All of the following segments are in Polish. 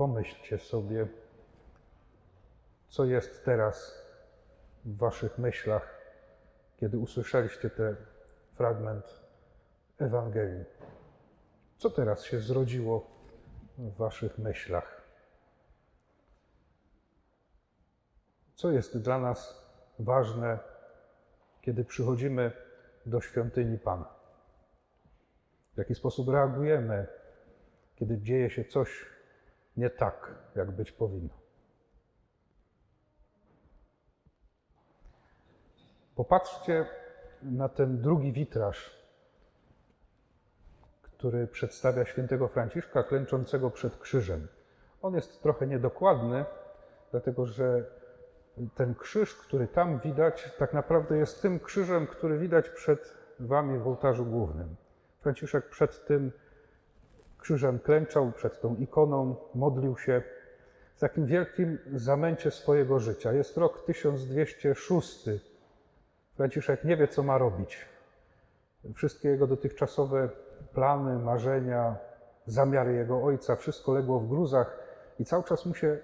Pomyślcie sobie, co jest teraz w Waszych myślach, kiedy usłyszeliście ten fragment Ewangelii. Co teraz się zrodziło w Waszych myślach? Co jest dla nas ważne, kiedy przychodzimy do świątyni Pana? W jaki sposób reagujemy, kiedy dzieje się coś nie tak, jak być powinno? Popatrzcie na ten drugi witraż, który przedstawia świętego Franciszka klęczącego przed krzyżem. On jest trochę niedokładny, dlatego że ten krzyż, który tam widać, tak naprawdę jest tym krzyżem, który widać przed wami w ołtarzu głównym. Franciszek przed tym krzyżem klęczał, przed tą ikoną, modlił się w takim wielkim zamęcie swojego życia. Jest rok 1206. Franciszek nie wie, co ma robić. Wszystkie jego dotychczasowe plany, marzenia, zamiary jego ojca, wszystko legło w gruzach i cały czas mu się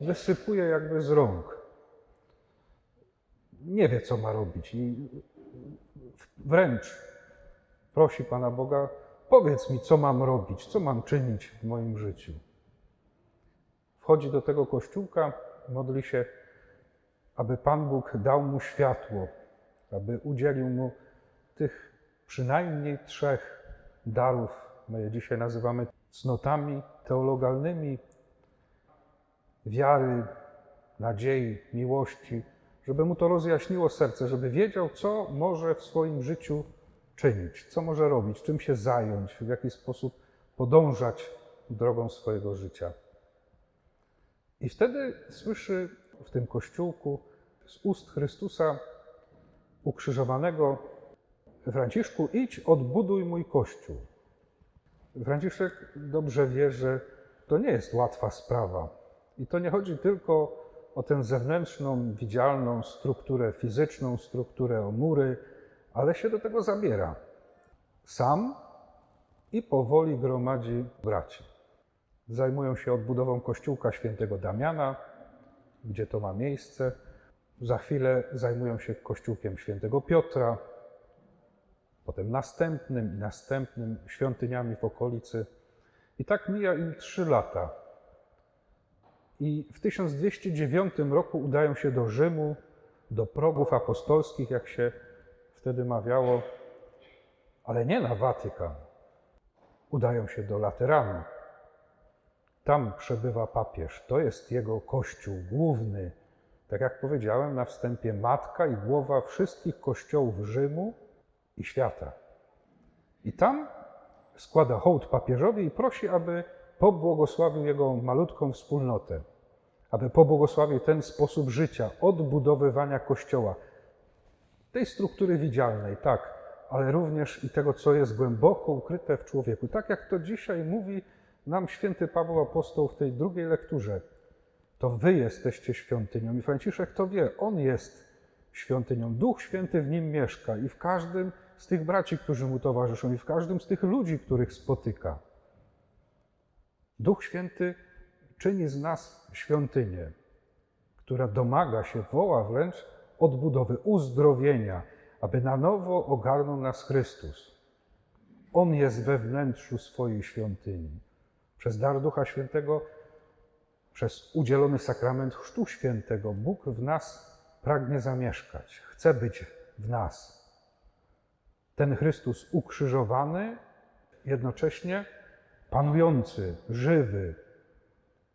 wysypuje jakby z rąk. Nie wie, co ma robić i wręcz prosi Pana Boga, powiedz mi, co mam robić, co mam czynić w moim życiu. Wchodzi do tego kościółka, modli się, aby Pan Bóg dał mu światło, aby udzielił mu tych przynajmniej trzech darów. My je dzisiaj nazywamy cnotami teologalnymi wiary, nadziei, miłości, żeby mu to rozjaśniło serce, żeby wiedział, co może w swoim życiu czynić, co może robić, czym się zająć, w jaki sposób podążać drogą swojego życia. I wtedy słyszy w tym kościółku z ust Chrystusa ukrzyżowanego Franciszku, idź, odbuduj mój kościół. Franciszek dobrze wie, że to nie jest łatwa sprawa. I to nie chodzi tylko o tę zewnętrzną, widzialną strukturę fizyczną, strukturę o mury, ale się do tego zabiera. Sam i powoli gromadzi braci. Zajmują się odbudową kościółka świętego Damiana, gdzie to ma miejsce. Za chwilę zajmują się kościółkiem świętego Piotra, potem następnym i następnym świątyniami w okolicy. I tak mija im trzy lata. I w 1209 roku udają się do Rzymu, do progów apostolskich, jak się wtedy mawiało, ale nie na Watykan. Udają się do Lateranu. Tam przebywa papież. To jest jego kościół główny. Tak jak powiedziałem na wstępie, matka i głowa wszystkich kościołów Rzymu i świata. I tam składa hołd papieżowi i prosi, aby pobłogosławił jego malutką wspólnotę, aby pobłogosławił ten sposób życia, odbudowywania Kościoła, tej struktury widzialnej, tak, ale również i tego, co jest głęboko ukryte w człowieku. Tak jak to dzisiaj mówi nam święty Paweł Apostoł w tej drugiej lekturze. To wy jesteście świątynią. I Franciszek to wie, on jest świątynią. Duch Święty w nim mieszka i w każdym z tych braci, którzy mu towarzyszą, i w każdym z tych ludzi, których spotyka. Duch Święty czyni z nas świątynię, która domaga się, woła wręcz odbudowy, uzdrowienia, aby na nowo ogarnął nas Chrystus. On jest we wnętrzu swojej świątyni. Przez dar Ducha Świętego, przez udzielony sakrament Chrztu Świętego, Bóg w nas pragnie zamieszkać, chce być w nas. Ten Chrystus ukrzyżowany, jednocześnie panujący, żywy,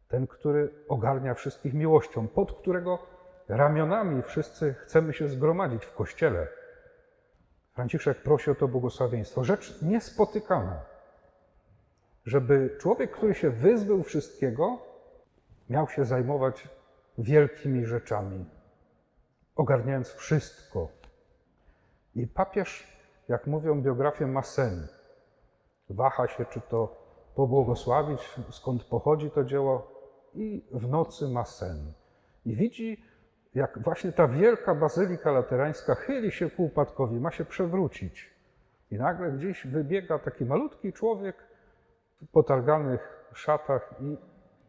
ten, który ogarnia wszystkich miłością, pod którego ramionami wszyscy chcemy się zgromadzić w kościele. Franciszek prosi o to błogosławieństwo. Rzecz niespotykana, żeby człowiek, który się wyzbył wszystkiego, miał się zajmować wielkimi rzeczami, ogarniając wszystko. I papież, jak mówią biografie, ma sen. Waha się, czy to pobłogosławić, skąd pochodzi to dzieło, i w nocy ma sen. I widzi, jak właśnie ta wielka bazylika laterańska chyli się ku upadkowi, ma się przewrócić. I nagle gdzieś wybiega taki malutki człowiek w potarganych szatach i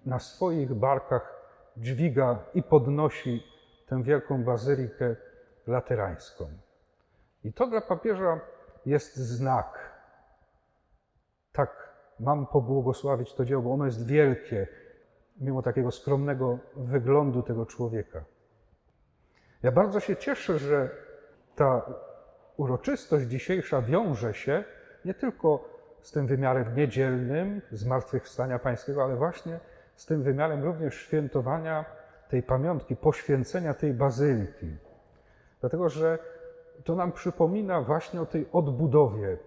na swoich barkach dźwiga i podnosi tę wielką bazylikę laterańską. I to dla papieża jest znak. Tak, mam pobłogosławić to dzieło, bo ono jest wielkie, mimo takiego skromnego wyglądu tego człowieka. Ja bardzo się cieszę, że ta uroczystość dzisiejsza wiąże się nie tylko z tym wymiarem niedzielnym zmartwychwstania Pańskiego, ale właśnie z tym wymiarem również świętowania tej pamiątki, poświęcenia tej bazyliki. Dlatego, że to nam przypomina właśnie o tej odbudowie.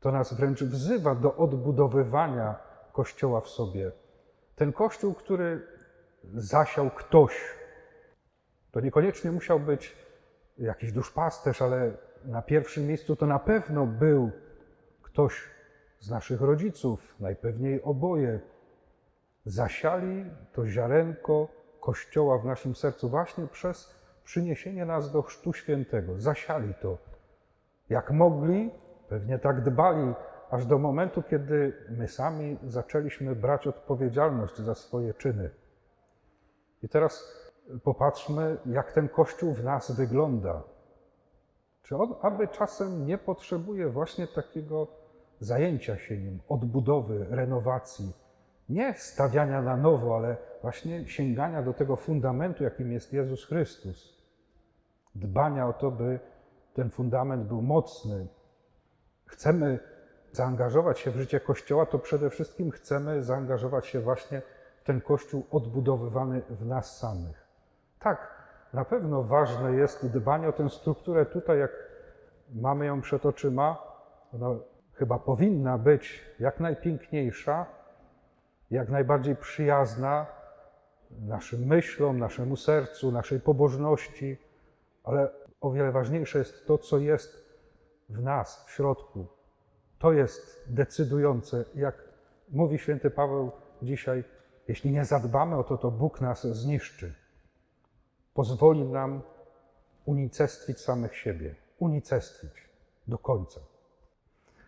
To nas wręcz wzywa do odbudowywania Kościoła w sobie. Ten Kościół, który zasiał ktoś, to niekoniecznie musiał być jakiś duszpasterz, ale na pierwszym miejscu to na pewno był ktoś z naszych rodziców, najpewniej oboje, zasiali to ziarenko Kościoła w naszym sercu właśnie przez przyniesienie nas do Chrztu Świętego. Zasiali to. Jak mogli, pewnie tak dbali, aż do momentu, kiedy my sami zaczęliśmy brać odpowiedzialność za swoje czyny. I teraz popatrzmy, jak ten Kościół w nas wygląda. Czy on aby czasem nie potrzebuje właśnie takiego zajęcia się nim, odbudowy, renowacji, nie stawiania na nowo, ale właśnie sięgania do tego fundamentu, jakim jest Jezus Chrystus. Dbania o to, by ten fundament był mocny. Chcemy zaangażować się w życie Kościoła, to przede wszystkim chcemy zaangażować się właśnie w ten Kościół odbudowywany w nas samych. Tak, na pewno ważne jest dbanie o tę strukturę tutaj, jak mamy ją przed oczyma. Ona chyba powinna być jak najpiękniejsza, jak najbardziej przyjazna naszym myślom, naszemu sercu, naszej pobożności, ale o wiele ważniejsze jest to, co jest w nas, w środku. To jest decydujące. Jak mówi święty Paweł dzisiaj, jeśli nie zadbamy o to, to Bóg nas zniszczy. Pozwoli nam unicestwić samych siebie, unicestwić do końca.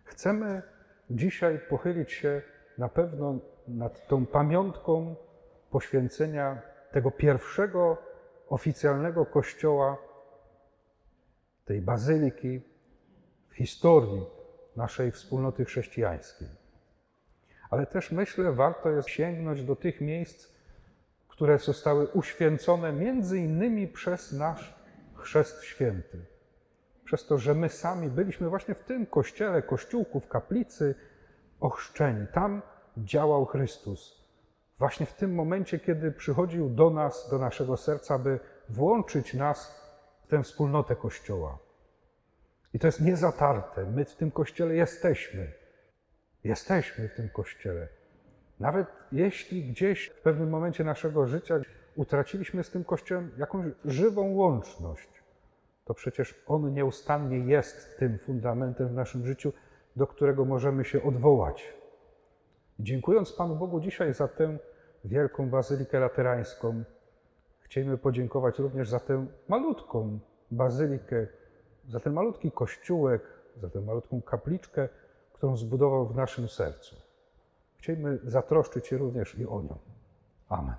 Chcemy dzisiaj pochylić się na pewno nad tą pamiątką poświęcenia tego pierwszego oficjalnego kościoła, tej bazyliki w historii naszej wspólnoty chrześcijańskiej. Ale też myślę, warto jest sięgnąć do tych miejsc, które zostały uświęcone między innymi przez nasz chrzest święty. Przez to, że my sami byliśmy właśnie w tym kościele, kościółku, w kaplicy ochrzczeni. Tam działał Chrystus. Właśnie w tym momencie, kiedy przychodził do nas, do naszego serca, by włączyć nas w tę wspólnotę Kościoła. I to jest niezatarte. My w tym Kościele jesteśmy. Jesteśmy w tym Kościele. Nawet jeśli gdzieś w pewnym momencie naszego życia utraciliśmy z tym Kościołem jakąś żywą łączność, to przecież On nieustannie jest tym fundamentem w naszym życiu, do którego możemy się odwołać. Dziękując Panu Bogu dzisiaj za tę wielką bazylikę laterańską, chcielibyśmy podziękować również za tę malutką bazylikę, za ten malutki kościółek, za tę malutką kapliczkę, którą zbudował w naszym sercu. Chcielibyśmy zatroszczyć się również i o nią. Amen.